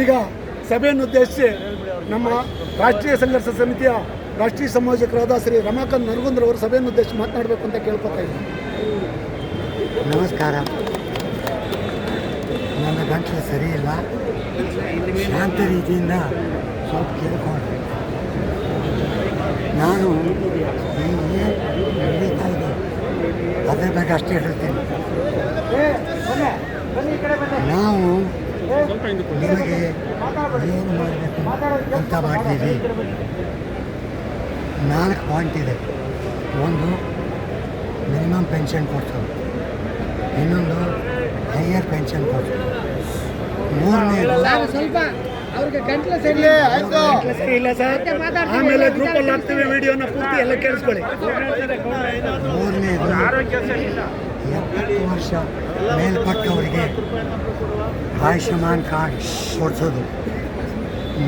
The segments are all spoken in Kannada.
ಈಗ ಸಭೆಯನ್ನು ಉದ್ದೇಶಿಸಿ ನಮ್ಮ ರಾಷ್ಟ್ರೀಯ ಸಂಘರ್ಷ ಸಮಿತಿಯ ರಾಷ್ಟ್ರೀಯ ಸಂಯೋಜಕರಾದ ಶ್ರೀ ರಮಾಕಾಂತ್ ನರಗುಂದ್ರವರು ಸಭೆಯನ್ನು ಉದ್ದೇಶಿಸಿ ಮಾತನಾಡಬೇಕು ಅಂತ ಕೇಳ್ಕೊತಾ ಇದ್ದೀನಿ. ನಮಸ್ಕಾರ. ನನ್ನ ಗಂಟಲು ಸರಿ ಇಲ್ಲ ಶಾಂತ ರೀತಿಯಿಂದ ಸ್ವಲ್ಪ ಕೇಳ್ಕೊಂಡು. ನಾನು ನಡೀತಾ ಇದೆ. ಅದ್ರ ಬಗ್ಗೆ ಅಷ್ಟೇ ಹೇಳ್ತೀನಿ. ನಾವು ನಿಮಗೆ ಏನು ಮಾಡಬೇಕು ಅಂತ ಮಾಡಿದ್ದೀವಿ ನಾಲ್ಕು ಪಾಯಿಂಟ್ ಇದೆ. ಒಂದು ಮಿನಿಮಮ್ ಪೆನ್ಷನ್ ಕೊಡ್ತಾರೆ ಇನ್ನೊಂದು ಹೈಯರ್ ಪೆನ್ಷನ್ ಕೊಡ್ತಾರೆ ಮೂರನೇದು ಸ್ವಲ್ಪ ಅವ್ರಿಗೆ ಗಂಟ್ಲು ಸರಿ ಆಯ್ತು. ಇಲ್ಲ ಸರ್. ಆಮೇಲೆ ಗ್ರೂಪಲ್ಲಿ ಹಾಕ್ತೀವಿ ವಿಡಿಯೋನ ಪೂರ್ತಿ ಎಲ್ಲ ಕೇಳಿಸ್ಕೊಳ್ಳಿ. ಮೂರನೇದು ಎಪ್ಪತ್ತು ವರ್ಷ ಮೇಲ್ಪಟ್ಟವರಿಗೆ ಆಯುಷ್ಮಾನ್ ಕಾರ್ಡ್ ಕೊಡಿಸೋದು.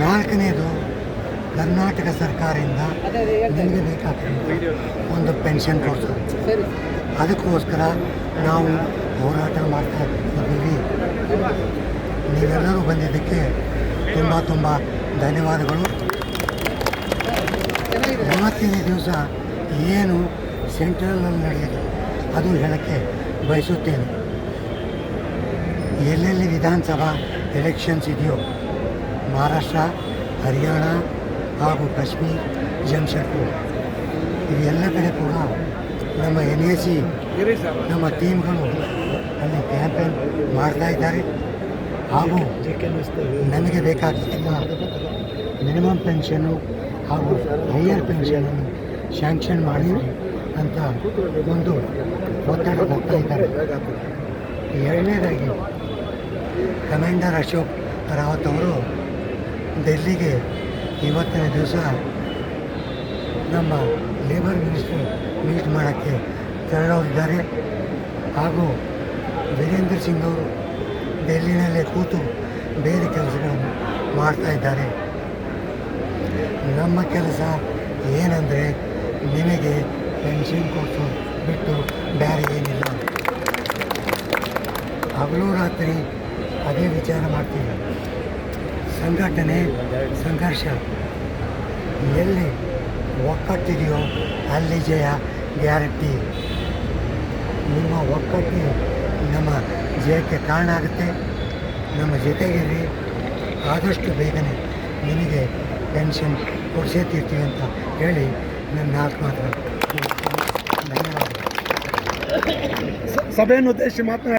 ನಾಲ್ಕನೇದು ಕರ್ನಾಟಕ ಸರ್ಕಾರದಿಂದ ನಿಮಗೆ ಬೇಕಾಗ್ತದೆ ಒಂದು ಪೆನ್ಷನ್ ಕೊಡಿಸೋದು. ಅದಕ್ಕೋಸ್ಕರ ನಾವು ಹೋರಾಟ ಮಾಡ್ತಾ ಇದ್ದೀವಿ. ನೀವೆಲ್ಲರೂ ಬಂದಿದ್ದಕ್ಕೆ ತುಂಬ ತುಂಬ ಧನ್ಯವಾದಗಳು. ಇವತ್ತಿನ ದಿವಸ ಏನು ಸೆಂಟ್ರಲ್ನಲ್ಲಿ ನಡೆದಿದೆ? ಅದು ಹೇಳೋಕ್ಕೆ ಬಯಸುತ್ತೇನೆ. ಎಲ್ಲೆಲ್ಲಿ ವಿಧಾನಸಭಾ ಎಲೆಕ್ಷನ್ಸ್ ಇದೆಯೋ, ಮಹಾರಾಷ್ಟ್ರ, ಹರಿಯಾಣ ಹಾಗೂ ಕಾಶ್ಮೀರ್, ಜಮ್ಶೆಡ್ಪುರ್ ಎಲ್ಲ ಕಡೆ ಕೂಡ ನಮ್ಮ ಎನ್ ಎ ಸಿ, ನಮ್ಮ ಟೀಮ್ಗಳು ಅಲ್ಲಿ ಕ್ಯಾಂಪೇನ್ ಮಾಡ್ತಾ ಇದ್ದಾರೆ. ಹಾಗೂ ನಮಗೆ ಬೇಕಾಗಿರುವ ಮಿನಿಮಮ್ ಪೆನ್ಷನ್ನು ಹಾಗೂ ಹೈಯರ್ ಪೆನ್ಷನನ್ನು ಶ್ಯಾಂಕ್ಷನ್ ಮಾಡಿರಿ ಅಂತ ಒಂದು ಒತ್ತಡ ಹೋಗ್ತಾ ಇದ್ದಾರೆ. ಎರಡನೇದಾಗಿ ಕಮಾಂಡರ್ ಅಶೋಕ್ ರಾವತ್ ಅವರು ಡೆಲ್ಲಿಗೆ ಇವತ್ತಿನ ದಿವಸ ನಮ್ಮ ಲೇಬರ್ ಮಿನಿಸ್ಟರ್ ಮೀಟ್ ಮಾಡೋಕ್ಕೆ ತೆರಳೋರಿದ್ದಾರೆ ಹಾಗೂ ವೀರೇಂದ್ರ ಸಿಂಗ್ ಅವರು ಡೆಲ್ಲಿನಲ್ಲೇ ಕೂತು ಬೇರೆ ಕೆಲಸಗಳನ್ನು ಮಾಡ್ತಾ ಇದ್ದಾರೆ. ನಮ್ಮ ಕೆಲಸ ಏನಂದರೆ ನಿಮಗೆ ಪೆನ್ಷನ್ ಕೊಟ್ಟು ಬಿಟ್ಟು ಬೇರೆ ಏನಿಲ್ಲ. ಹಗಲು ರಾತ್ರಿ ಅದೇ ವಿಚಾರ ಮಾಡ್ತೀವಿ. ಸಂಘಟನೆ, ಸಂಘರ್ಷ. ಎಲ್ಲಿ ಒಕ್ಕಟ್ಟಿದೆಯೋ ಅಲ್ಲಿ ಜಯ ಗ್ಯಾರಂಟಿ. ನಿಮ್ಮ ಒಕ್ಕಟ್ಟು ನಮ್ಮ ಜಯಕ್ಕೆ ಕಾರಣ ಆಗುತ್ತೆ. ನಮ್ಮ ಜೊತೆಗಿರಿ ಆದಷ್ಟು ಬೇಗನೆ ನಿಮಗೆ ಪೆನ್ಷನ್ ಕೊಡಿಸೇ ತೀರ್ತೀವಿ ಅಂತ ಹೇಳಿ ನನ್ನ ನಾಲ್ಕು ಮಾತು ಧನ್ಯವಾದಗಳು ಸಭೆಯನ್ನು ಉದ್ದೇಶಿಸಿ ಮಾತನಾಡಿ